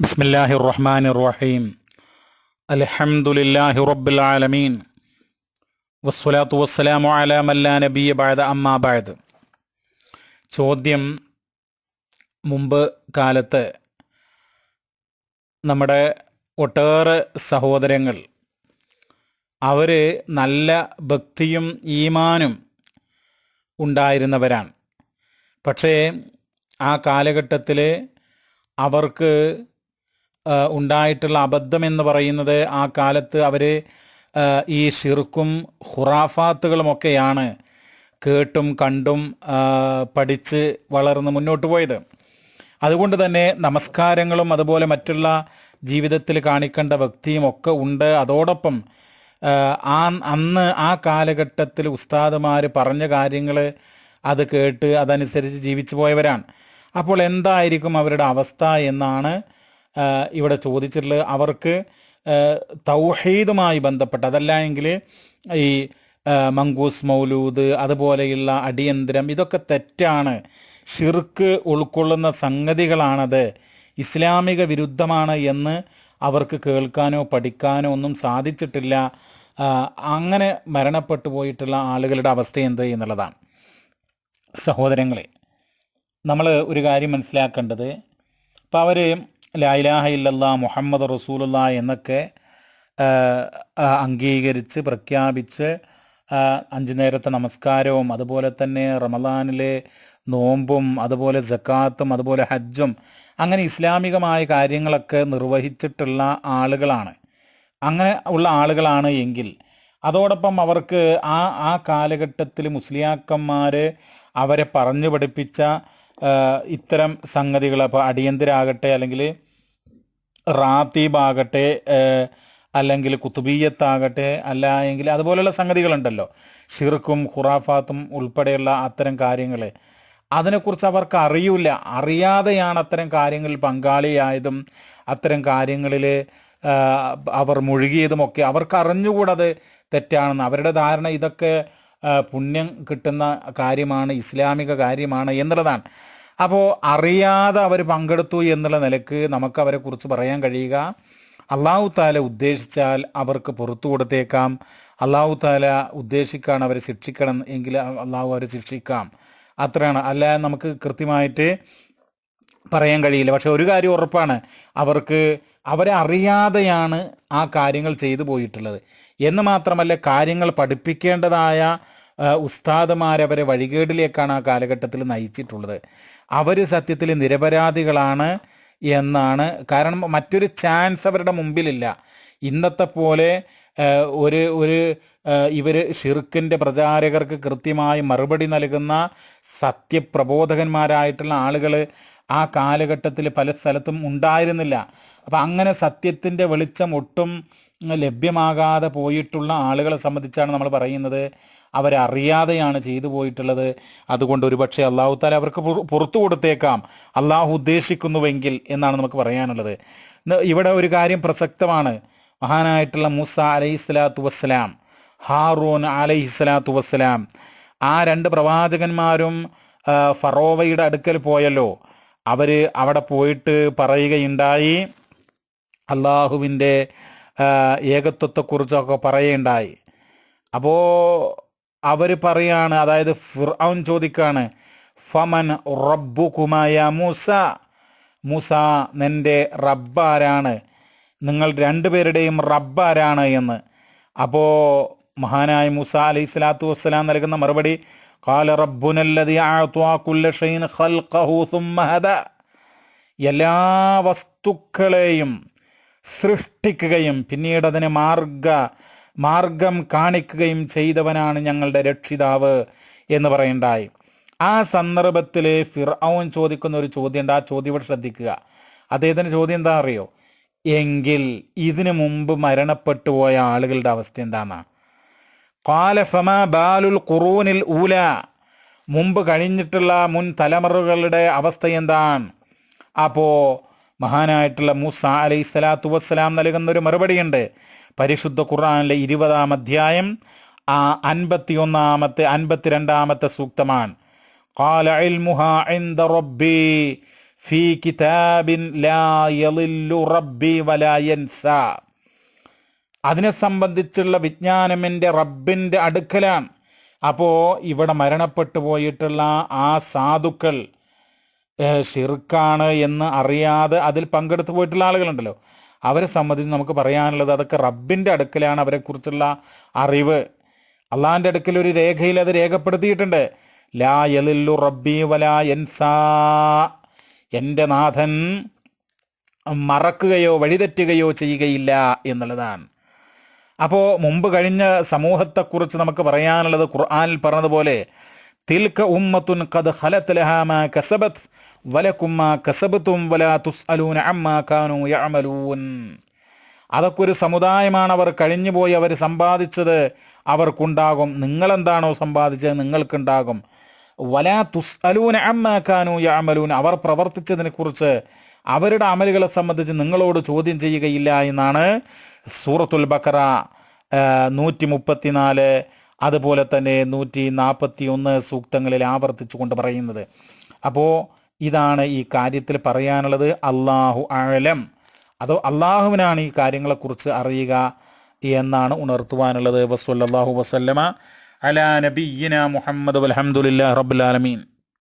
بسم الله الرحمن الرحيم الحمد لله رب العالمين والصلاة والسلام على من لا نبي بعد أما بعد ചോദ്യം മുമ്പ് കാലത്ത് നമ്മുടെ ഒട്ടേറെ സഹോദരങ്ങൾ അവർ നല്ല ഭക്തിയും ഈമാനും ഉണ്ടായിരുന്നവരാണ് പക്ഷേ ആ കാലഘട്ടത്തിൽ അവർക്ക് ആ, ഉണ്ടായിട്ടുള്ള അബദ്ധം എന്ന് പറയുന്നത് ആ കാലത്ത് അവർ ഈ ഷിർക്കും ഹുറാഫാത്തുകളുമൊക്കെയാണ് കേട്ടും കണ്ടും പഠിച്ച് വളർന്ന് മുന്നോട്ട് പോയത്. അതുകൊണ്ട് തന്നെ നമസ്കാരങ്ങളും അതുപോലെ മറ്റുള്ള ജീവിതത്തിൽ കാണിക്കേണ്ട ഭക്തിയും ഒക്കെ ഉണ്ട്. അതോടൊപ്പം ആ, അന്ന് ആ കാലഘട്ടത്തിൽ ഉസ്താദുമാർ പറഞ്ഞ കാര്യങ്ങൾ അത് കേട്ട് അതനുസരിച്ച് ജീവിച്ചു പോയവരാണ്. അപ്പോൾ എന്തായിരിക്കും അവരുടെ അവസ്ഥ എന്നാണ് ഇവിടെ ചോദിച്ചിട്ടുള്ളത് അവർക്ക് തൗഹീദുമായി ബന്ധപ്പെട്ട് അതല്ല എങ്കിൽ ഈ മങ്കൂസ് മൗലൂദ് അതുപോലെയുള്ള അടിയന്തരം ഇതൊക്കെ തെറ്റാണ്. ഷിർക്ക് ഉൾക്കൊള്ളുന്ന സംഗതികളാണത്. ഇസ്ലാമിക വിരുദ്ധമാണ് എന്ന് അവർക്ക് കേൾക്കാനോ പഠിക്കാനോ ഒന്നും സാധിച്ചിട്ടില്ല. അങ്ങനെ മരണപ്പെട്ടു പോയിട്ടുള്ള ആളുകളുടെ അവസ്ഥ എന്ത് എന്നുള്ളതാണ്. സഹോദരങ്ങളെ നമ്മൾ ഒരു കാര്യം മനസ്സിലാക്കേണ്ടത്. അപ്പോൾ അവർ ലായിലാഹ ഇല്ലല്ലാ മുഹമ്മദ് റസൂലുള്ള എന്നൊക്കെ അംഗീകരിച്ച് പ്രഖ്യാപിച്ച് അഞ്ചു നേരത്തെ നമസ്കാരവും അതുപോലെ തന്നെ റമദാനിലെ നോമ്പും അതുപോലെ ജക്കാത്തും അതുപോലെ ഹജ്ജും അങ്ങനെ ഇസ്ലാമികമായ കാര്യങ്ങളൊക്കെ നിർവഹിച്ചിട്ടുള്ള ആളുകളാണ്. അങ്ങനെ ഉള്ള ആളുകളാണ് എങ്കിൽ അതോടൊപ്പം അവർക്ക് ആ ആ കാലഘട്ടത്തിൽ മുസ്ലിയാക്കന്മാർ അവരെ പറഞ്ഞു പഠിപ്പിച്ച ഇത്തരം സംഗതികൾ അപ്പോൾ അടിയന്തരാകട്ടെ അല്ലെങ്കിൽ റാത്തീബാകട്ടെ അല്ലെങ്കിൽ കുത്തുബീയത്താകട്ടെ അല്ല എങ്കിൽ അതുപോലെയുള്ള സംഗതികളുണ്ടല്ലോ. ഷിർക്കും ഖുറാഫാത്തും ഉൾപ്പെടെയുള്ള അത്തരം കാര്യങ്ങൾ. അതിനെക്കുറിച്ച് അവർക്ക് അറിയില്ല. അറിയാതെയാണ് അത്തരം കാര്യങ്ങളിൽ പങ്കാളിയായതും അത്തരം കാര്യങ്ങളിൽ അവർ മുഴുകിയതുമൊക്കെ അവർക്ക് അറിഞ്ഞുകൂടത് തെറ്റാണെന്ന്. അവരുടെ ധാരണ ഇതൊക്കെ പുണ്യം കിട്ടുന്ന കാര്യമാണ് ഇസ്ലാമിക കാര്യമാണ് എന്നുള്ളതാണ്. അപ്പോൾ അറിയാതെ അവർ പങ്കെടുത്തു എന്നുള്ള നിലയ്ക്ക് നമുക്ക് അവരെ കുറിച്ച് പറയാൻ കഴിയുക. അള്ളാഹു താല ഉദ്ദേശിച്ചാൽ അവർക്ക് പുറത്തു കൊടുത്തേക്കാം. അള്ളാഹു താല ഉദ്ദേശിക്കാണ് അവരെ ശിക്ഷിക്കണം എങ്കിൽ അള്ളാഹു അവരെ ശിക്ഷിക്കാം. അത്രയാണ്. അല്ല നമുക്ക് കൃത്യമായിട്ട് പറയാൻ കഴിയില്ല. പക്ഷെ ഒരു കാര്യം ഉറപ്പാണ്. അവർക്ക് അവരെ അറിയാതെയാണ് ആ കാര്യങ്ങൾ ചെയ്തു പോയിട്ടുള്ളത്. എന്ന് മാത്രമല്ല കാര്യങ്ങൾ പഠിപ്പിക്കേണ്ടതായ ഉസ്താദുമാരവരെ വഴികേടിലേക്കാണ് ആ കാലഘട്ടത്തിൽ നയിച്ചിട്ടുള്ളത്. അവർ സത്യത്തിൽ നിരപരാധികളാണ് എന്നാണ്. കാരണം മറ്റൊരു ചാൻസ് അവരുടെ മുമ്പിലില്ല. ഇന്നത്തെ പോലെ ഒരു ഒരു ഇവർ ഷിർക്കിന്റെ പ്രചാരകർക്ക് കൃത്യമായി മറുപടി നൽകുന്ന സത്യപ്രബോധകന്മാരായിട്ടുള്ള ആളുകൾ ആ കാലഘട്ടത്തിൽ പല സ്ഥലത്തും ഉണ്ടായിരുന്നില്ല. അപ്പം അങ്ങനെ സത്യത്തിന്റെ വെളിച്ചം ഒട്ടും ലഭ്യമാകാതെ പോയിട്ടുള്ള ആളുകളെ സംബന്ധിച്ചാണ് നമ്മൾ പറയുന്നത്. അവരറിയാതെയാണ് ചെയ്തു പോയിട്ടുള്ളത്. അതുകൊണ്ട് ഒരുപക്ഷെ അള്ളാഹു താല അവർക്ക് പുറ- പുറത്തു കൊടുത്തേക്കാം. അള്ളാഹു ഉദ്ദേശിക്കുന്നുവെങ്കിൽ എന്നാണ് നമുക്ക് പറയാനുള്ളത്. ഇവിടെ ഒരു കാര്യം പ്രസക്തമാണ്. മഹാനായിട്ടുള്ള മൂസ അലൈഹി സ്വലാത്തു വസ്സലാം ഹാറൂൻ അലൈഹി സ്വലാത്തു വസ്സലാം ആ രണ്ട് പ്രവാചകന്മാരും ഫറോവയുടെ അടുക്കൽ പോയല്ലോ. അവർ അവിടെ പോയിട്ട് പറയുകയുണ്ടായി. അള്ളാഹുവിന്റെ ഏകത്വത്തെക്കുറിച്ചൊക്കെ പറയുകയുണ്ടായി. അപ്പോൾ അവർ പറയാണ് അതായത് ഫിർഔൻ ചോദിക്കാണ് ഫമൻ റബ്ബു കുമായ മൂസ? മൂസ നിന്റെ റബ്ബാരാണ് നിങ്ങൾ രണ്ടുപേരുടെയും റബ്ബാരാണ് എന്ന്. അപ്പോൾ മഹാനായ മൂസ അലൈഹി സ്വലാത്തു വസ്സലാം നൽകുന്ന മറുപടി കാല റബ്ബുനല്ലതി എല്ലാ വസ്തുക്കളെയും സൃഷ്ടിക്കുകയും പിന്നീട് അതിന് മാർഗ മാർഗം കാണിക്കുകയും ചെയ്തവനാണ് ഞങ്ങളുടെ രക്ഷിതാവ് എന്ന് പറയണ്ടായി. ആ സന്ദർഭത്തിൽ ഫിർഔൻ ചോദിക്കുന്ന ഒരു ചോദ്യമുണ്ട്. ആ ചോദ്യം ഇവിടെ ശ്രദ്ധിക്കുക. അദ്ദേഹത്തിന്റെ ചോദ്യം എന്താ അറിയോ? എങ്കിൽ ഇതിനു മുമ്പ് മരണപ്പെട്ടു പോയ ആളുകളുടെ അവസ്ഥ എന്താന്നാ? കാല ഫമ ബാലുൽ ഖുറൂനിൽ ഊല മുമ്പ് കഴിഞ്ഞിട്ടുള്ള മുൻ തലമുറകളുടെ അവസ്ഥ എന്താണ് അപ്പോ മഹാനായിട്ടുള്ള മൂസ അലൈഹി സ്വലാത്തു വസ്സലാം നൽകുന്ന ഒരു മറുപടിയുണ്ട് പരിശുദ്ധ ഖുർആനിലെ ഇരുപതാം അധ്യായം ആ അൻപത്തിയൊന്നാമത്തെ അൻപത്തിരണ്ടാമത്തെ സൂക്തമാണ് قال علمها عند ربي ഫീ കിതാബിൻ ലാ യളില്ലു റബ്ബി വലാ യൻസാ അതിനെ സംബന്ധിച്ചുള്ള വിജ്ഞാനം എന്റെ റബ്ബിന്റെ അടുക്കലാണ്. അപ്പോൾ ഇവിടെ മരണപ്പെട്ടു പോയിട്ടുള്ള ആ സാധുക്കൾ ഷിർക്കാണ് എന്ന് അറിയാതെ അതിൽ പങ്കെടുത്തു പോയിട്ടുള്ള ആളുകളുണ്ടല്ലോ. അവരെ സംബന്ധിച്ച് നമുക്ക് പറയാനുള്ളത് അതൊക്കെ റബ്ബിന്റെ അടുക്കലാണ് അവരെക്കുറിച്ചുള്ള അറിവ്. അള്ളാഹിന്റെ അടുക്കൽ ഒരു രേഖയിൽ അത് രേഖപ്പെടുത്തിയിട്ടുണ്ട്. ലാ യലില്ലു റബ്ബി വലാ എൻസാ എന്റെ നാഥൻ മറക്കുകയോ വഴിതെറ്റുകയോ ചെയ്യുകയില്ല എന്നുള്ളതാണ്. അപ്പോൾ മുമ്പ് കഴിഞ്ഞ സമൂഹത്തെക്കുറിച്ച് നമുക്ക് പറയാനുള്ളത് ഖുർആാനിൽ പറഞ്ഞതുപോലെ തിൽക്ക ഉമ്മത്തുൻ കത് ഹലത്ത് ലഹാമ കസബത്ത് വലക്കുമ്മ കസബത്തും വല തുസ്അലൂന അമ്മാ കാനൂ യമലൂൻ അതൊക്കെ ഒരു സമുദായമാണ് അവർ കഴിഞ്ഞുപോയി അവർ സമ്പാദിച്ചത്. അവർക്കുണ്ടാകും. നിങ്ങളെന്താണോ സമ്പാദിച്ചത്? നിങ്ങൾക്കുണ്ടാകും. വലാ തുസ്അലൂന അമ്മാ കാനൂ യമലൂൻ അവർ പ്രവർത്തിച്ചതിനെക്കുറിച്ച് അവരുടെ അമലുകളെ സംബന്ധിച്ച് നിങ്ങളോട് ചോദ്യം ചെയ്യുകയില്ല എന്നാണ് സൂറത്തുൽ ബക്കറ നൂറ്റി മുപ്പത്തിനാല് അതുപോലെ തന്നെ നൂറ്റി നാൽപ്പത്തി ഒന്ന് സൂക്തങ്ങളിൽ ആവർത്തിച്ചുകൊണ്ട് പറയുന്നത്. അപ്പോൾ ഇതാണ് ഈ കാര്യത്തിൽ പറയാനുള്ളത്. അള്ളാഹു ആഴലം അതോ അള്ളാഹുവിനാണ് ഈ കാര്യങ്ങളെക്കുറിച്ച് അറിയുക എന്നാണ് ഉണർത്തുവാനുള്ളത്. വസ്വല്ലാഹു വസല്ലമ അലാ നബീന മുഹമ്മദ് അലഹമുല്ലാ റബ്ബുലാലമീൻ